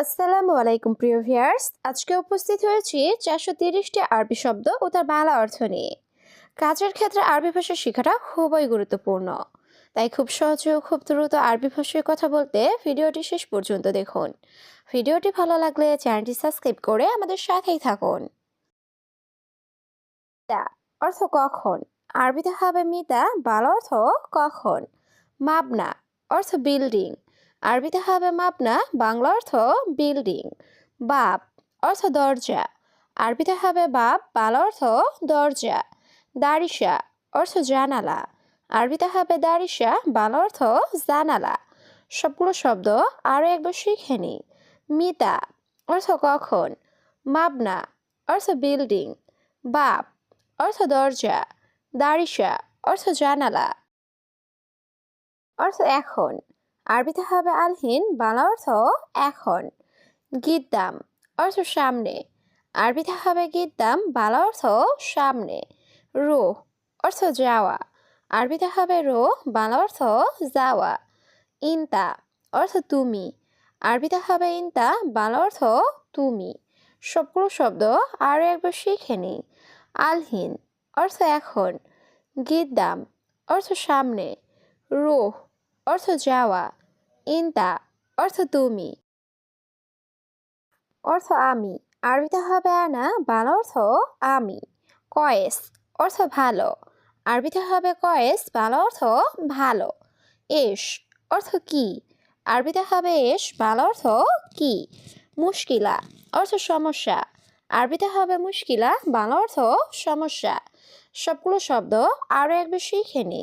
আসসালামু আলাইকুম, প্রিয় ভিয়ার্স আজকে উপস্থিত হয়েছি চারশো তিরিশটি আরবি শব্দ ও তার বাংলা অর্থ নিয়ে। কাজের ক্ষেত্রে আরবি ভাষা শেখাটা খুবই গুরুত্বপূর্ণ। তাই খুব সহজে ও খুব দ্রুত আরবি ভাষায় কথা বলতে ভিডিওটি শেষ পর্যন্ত দেখুন। ভিডিওটি ভালো লাগলে চ্যানেলটি সাবস্ক্রাইব করে আমাদের সাথেই থাকুন। অর্থ কখন? আরবিতে হবে মিতা, বাল অর্থ কখন? মাবনা, অর্থ বিল্ডিং। আরবিতে হবে মাপনা, বাংলা অর্থ বিল্ডিং বাপ অর্থ দরজা, আরবিতে হবে বাপ, বাংলা অর্থ দরজা দারিসা অর্থ জানালা, আরবিতে হবে দারিসা বাংলা অর্থ জানালা। সবগুলো শব্দ আরও একবার শিখে নি। মিতা অর্থ কখন মাবনা অর্থ বিল্ডিং বাপ অর্থ দরজা দারিসা অর্থ জানালা। অর্থ এখন। আরবিতে হবে আলহিন, বাংলা অর্থ এখন। গিদ্দাম, অর্থ সামনে। আরবিতে হবে গিদ্দাম, বাংলা অর্থ সামনে। রো অর্থ যাওয়া। আরবিতে হবে রো বাংলা অর্থ যাওয়া। ইনতা, অর্থ তুমি। আরবিতে হবে ইনতা, বাংলা অর্থ তুমি। সবগুলো শব্দ আরও একবার শিখে নি। আলহিন, অর্থ এখন। গিদ্দাম, অর্থ সামনে। রোহ অর্থ যাওয়া ইনতা অর্থ তুমি অর্থ আমি আরবিতে হবে আনা বাংলা অর্থ আমি। কয়েস অর্থ ভালো আরবিতে হবে কয়েস, বাংলা অর্থ ভালো। এস অর্থ কি আরবিতে হবে এস, বাংলা অর্থ কি। মুশকিলা অর্থ সমস্যা আরবিতে হবে মুশকিলা, বাংলা অর্থ সমস্যা। সবগুলো শব্দ আরও একবার শিখে নি।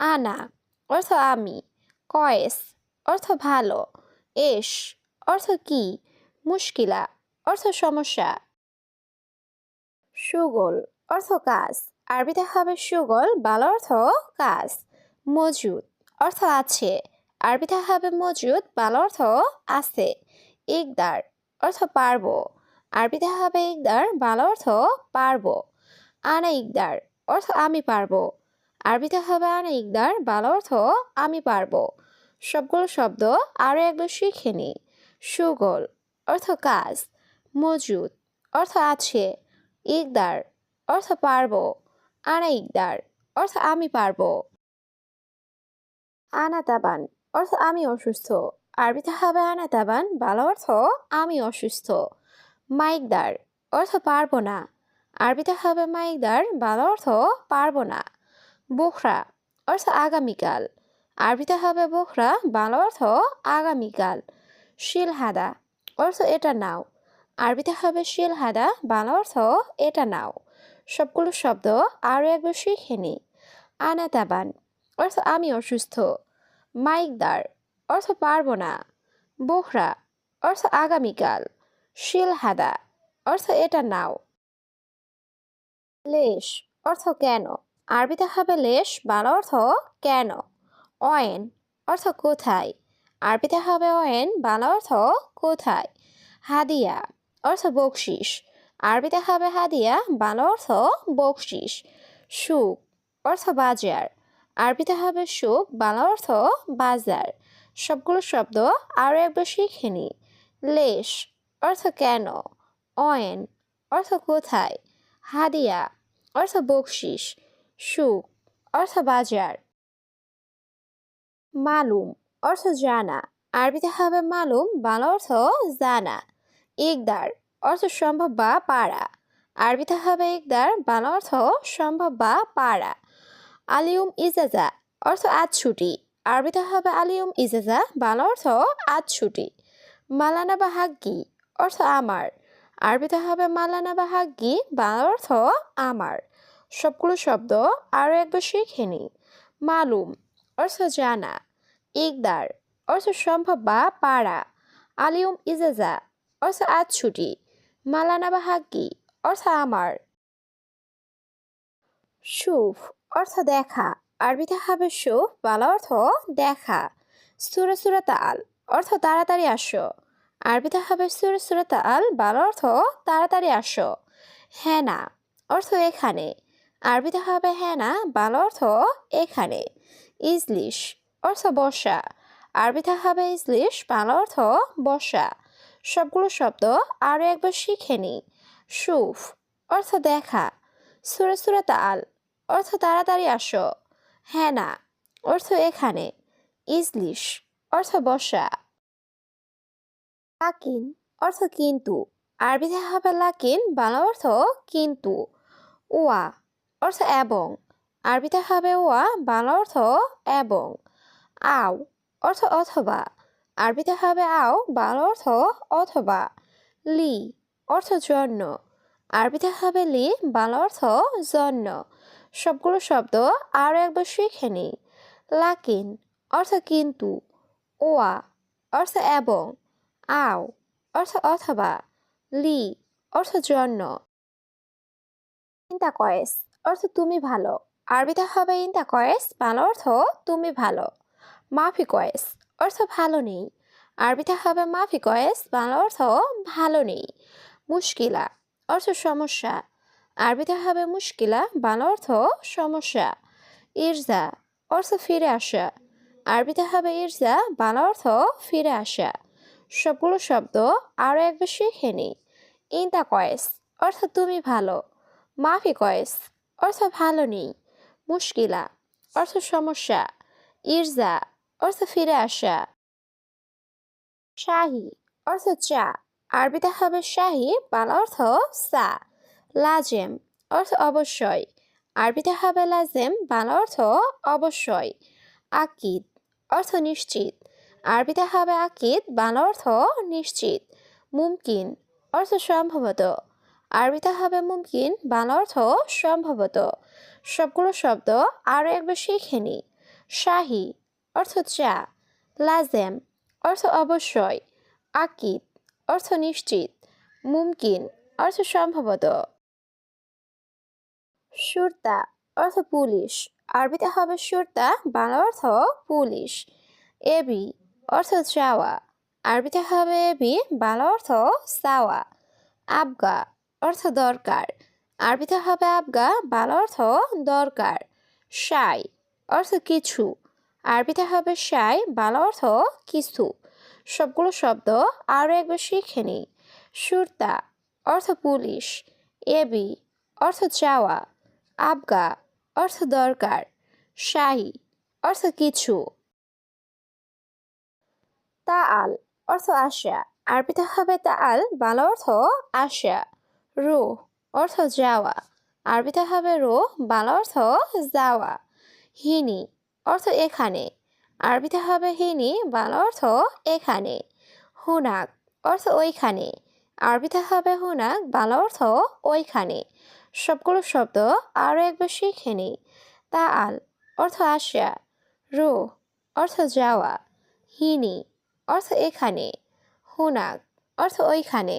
আনা অর্থ আমি কয়েস, অর্থ ভালো। এস, অর্থ কি? মুশকিলা, অর্থ সমস্যা। সুগল, অর্থ কাজ। আরবিতে হবে সুগল, বাল অর্থ কাজ। মজুদ অর্থ আছে। আরবিতে হবে মজুদ বাল অর্থ আছে। ইকদার, অর্থ পারব। আরবিতে হবে ইকদার, বাল অর্থ পারব। আনা ইকদার, অর্থ আমি পারব। আরবিতে হবে আনা ইকদার বাল অর্থ আমি পারব। সবগুলো শব্দ আরও একবার শিখে নি সুগল অর্থ কাজ, মজুদ অর্থ আছে। ইকদার অর্থ পারব। আনা ইকদার অর্থ আমি পারব। আনাতাবান অর্থ আমি অসুস্থ। আরবিতে হবে আনা তাবান ভালো অর্থ আমি অসুস্থ। মাইকদার অর্থ পারব না। আরবিতে হবে মাইকদার ভালো অর্থ পারব না। বুখরা অর্থ আগামীকাল আরবিতে হবে বোখরা, বাংলা অর্থ আগামীকাল শিলহাদা অর্থ এটা নাও। আরবিতে হবে শিলহাদা, বাংলা অর্থ এটা নাও। সবগুলো শব্দ আরও একবার শিখে নি। আনাতাবান অর্থ আমি অসুস্থ। মাইকদার অর্থ পারব না। বোখরা অর্থ আগামীকাল শিলহাদা অর্থ এটা নাও। লেশ অর্থ কেন? আরবিতে হবে লেশ বাংলা অর্থ কেন? অয়েন অর্থ কোথায়? আরবিতে হবে অয়েন, বাল অর্থ কোথায়? হাদিয়া অর্থ বকশিস। আরবিতে হবে হাদিয়া, বাল অর্থ বকশিস। সুখ অর্থ বাজার। আরবিতে হবে সুখ, বাল অর্থ বাজার। সবগুলো শব্দ আরও একবার শিখে নি। লেশ অর্থ কেন? অয়েন অর্থ কোথায়? হাদিয়া অর্থ বকশিস। সুখ, অর্থ বাজার। মালুম, অর্থ জানা। আরবিতে হবে মালুম, বাংলা অর্থ জানা। ইকদার, অর্থ সম্ভব বা পারা। আরবিতে হবে ইকদার, বাংলা অর্থ সম্ভব বা পারা। আলিউম ইজাজা, অর্থ আজ ছুটি আরবিতে হবে আলিউম ইজাজা, বাংলা অর্থ আজ ছুটি মালানা বা হাগ্গি, অর্থ আমার। আরবিতে হবে মালানা বা হাগ্গি, বাংলা অর্থ আমার। সবগুলো শব্দ আরও একবার শিখে নি মালুম, অর্থ জানা। ইকদার, অর্থ সম্ভব বা পাড়া আলিউম, ইজাজা, অর্থ আজ ছুটি। মালানা বা হাক্কি, অর্থ আমার। সুফ, অর্থ দেখা। আরবিতে হবে সুফ, বালা অর্থ দেখা। সুরা সুরা তাল, অর্থ তাড়াতাড়ি আসো। আরবিতে হবে সুরা সুরা তাল, বালা অর্থ তাড়াতাড়ি আসো। হ্যাঁ না অর্থ এখানে। আরবিতে হবে হ্যানা বাল অর্থ এখানে। ইজলিশ অর্থ বসা। আরবিতে হবে ইজলিশ, বাংলা অর্থ বসা। সবগুলো শব্দ আরও একবার শিখে নিই সুফ অর্থ দেখা। সুরে সুরে তাল অর্থ তাড়াতাড়ি আসো। হ্যাঁ না অর্থ এখানে। ইজলিশ অর্থ বসা। লাকিন অর্থ কিন্তু। আরবিতে হবে লাকিন, বাংলা অর্থ কিন্তু। ওয়া অর্থ এবং। আরবিতে হবে ওয়া, বাংলা অর্থ এবং। আও, অর্থ অথবা। আরবিতে হবে আও, বাংলা অর্থ অথবা। লি, অর্থ জন্য। আরবিতে হবে লি, বাংলা অর্থ জন্য। সবগুলো শব্দ আরও একবার শিখে নিই। লাকিন, অর্থ কিন্তু। ওয়া, অর্থ এবং। আও, অর্থ অথবা। লি, অর্থ জন্য। চিন্তা কয়েস অর্থ তুমি ভালো। আরবিতে হবে ইন্তা কয়েস বাংলা অর্থ তুমি ভালো। মাফি কয়েস, অর্থ ভালো নেই। আরবিতে হবে মাফি কয়েস বাংলা অর্থ ভালো নেই। মুশকিলা, অর্থ সমস্যা। আরবিতে হবে মুশকিলা বাংলা অর্থ সমস্যা। ইরজা অর্থ ফিরে আসা। আরবিতে হবে ইরজা বাংলা অর্থ ফিরে আসা। সবগুলো শব্দ আরও একবার শিখে নিই ইন্তা কয়েস, অর্থ তুমি ভালো। মাফি কয়েস অর্থ ভালো নেই, মুশকিলা, অর্থ সমস্যা ইরজা অর্থ ফিরে আসা। শাহি, অর্থ চা, আরবিতে হবে শাহি, বাংলা অর্থ সা লাজেম, অর্থ অবশ্যই, আরবিতে হবে লাজেম, বাংলা অর্থ অবশ্যই। আকিদ, অর্থ নিশ্চিত, আরবিতে হবে আকিদ, বাংলা অর্থ নিশ্চিত। মুমকিন, অর্থ সম্ভবত আরবিতে হবে মুমকিন, বাংলা অর্থ সম্ভবত। সবগুলো শব্দ আরও একবার শিখে নিই। শাহি, অর্থ চা। লাজেম, অর্থ অবশ্যই। আকিদ, অর্থ নিশ্চিত। মুমকিন, অর্থ সম্ভবত। সুরতা, অর্থ পুলিশ। আরবিতে হবে সুরতা, বাংলা অর্থ পুলিশ। এবি, অর্থ চাওয়া। আরবিতে হবে এবি, বাংলা অর্থ চাওয়া। আবগা অর্থ দরকার। আরবিতে হবে আবগা, বাল অর্থ দরকার। সাই অর্থ কিছু। আরবিতে হবে সাই, বাল অর্থ কিছু। সবগুলো শব্দ আরও একবার শিখে নিই। সুরতা অর্থ পুলিশ। এবি অর্থ চাওয়া। আবগা অর্থ দরকার। শাহী অর্থ কিছু। তাআল অর্থ আশা। আরবিতে হবে তা আল বাংলা অর্থ আশা। রুহ অর্থ যাওয়া। আরবিতে হবে রুহ বাংলা অর্থ যাওয়া। হিনি অর্থ এখানে। আরবিতে হবে হিনি, বাংলা অর্থ এখানে। হুনাক অর্থ ওইখানে। আরবিতে হবে হুনাক, বাংলা অর্থ ওইখানে। সবগুলো শব্দ আরও একবার শিখে নিই। তা আল অর্থ আসা রো অর্থ যাওয়া। হিনি অর্থ এখানে। হুনাক অর্থ ওইখানে।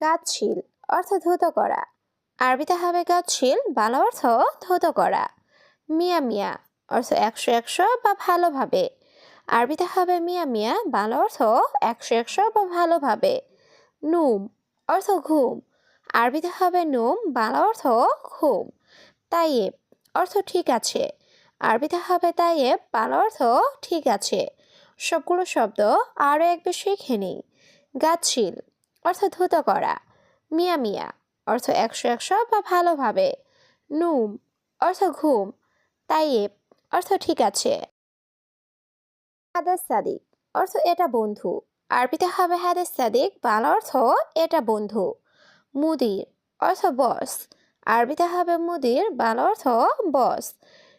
গাছশীল অর্থ ধুত করা। আরবিতে হবে গাছশীল বাংলা অর্থ ধুত করা। মিয়া মিয়া, অর্থ একশো একশো বা ভালোভাবে আরবিতে হবে মিয়া মিয়া, বাংলা অর্থ একশো একশো বা ভালোভাবে নুম, অর্থ ঘুম। আরবিতে হবে নুম, বাংলা অর্থ ঘুম। তাইয়েব, অর্থ ঠিক আছে। আরবিতে হবে তাইয়েব, বাংলা অর্থ ঠিক আছে। সবগুলো শব্দ আরও একবার শিখে নিই গাছশীল অর্থ ধুত করা। মিয়া মিয়া, অর্থ একশো একশো বা ভালোভাবে। নুম, অর্থ ঘুম। তাইয়েব, অর্থ ঠিক আছে। হাদাস সাদিক, অর্থ এটা বন্ধু। আরবিতে হবে হাদাস সাদিক, বাংলা অর্থ এটা বন্ধু। মুদির, অর্থ বস। আরবিতে হবে মুদির, বাংলা অর্থ বস।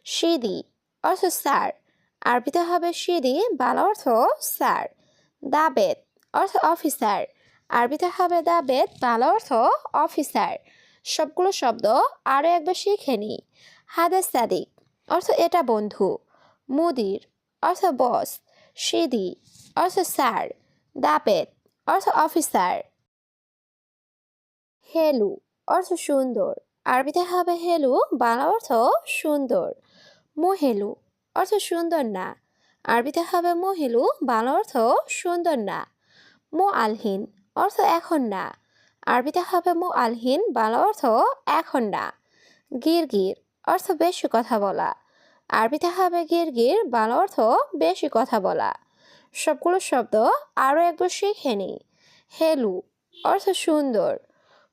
সিদি, অর্থ স্যার। আরবিতে হবে সিদি, বাংলা অর্থ স্যার। দাবেদ, অর্থ অফিসার। আরবিতে হবে দাবেদ বাংলা অর্থ অফিসার। সবগুলো শব্দ আরও একবার শিখে নিই। হাদাস সাদিক, অর্থ এটা বন্ধু। মুদির, অর্থ বস। সিদি, অর্থ স্যার। দাপেত অর্থ অফিসার। হেলু, অর্থ সুন্দর। আরবিতে হবে হেলু, বাংলা অর্থ সুন্দর। মোহেলু, অর্থ সুন্দর না। আরবিতে হবে মোহেলু, বাংলা অর্থ সুন্দর না। মো আলহীন অর্থ এখন না। আরবিতে হবে মু আলহীন বাংলা অর্থ এখন না। গির গির অর্থ বেশি কথা বলা। আরবিতে হবে গির গির বাংলা অর্থ বেশি কথা বলা। সবগুলো শব্দ আরও একবার শিখে নিই। হেলু, অর্থ সুন্দর।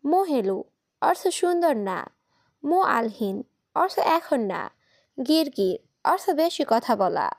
মু হেলু অর্থ সুন্দর না। মো আলহীন অর্থ এখন না। গির গির অর্থ বেশি কথা বলা।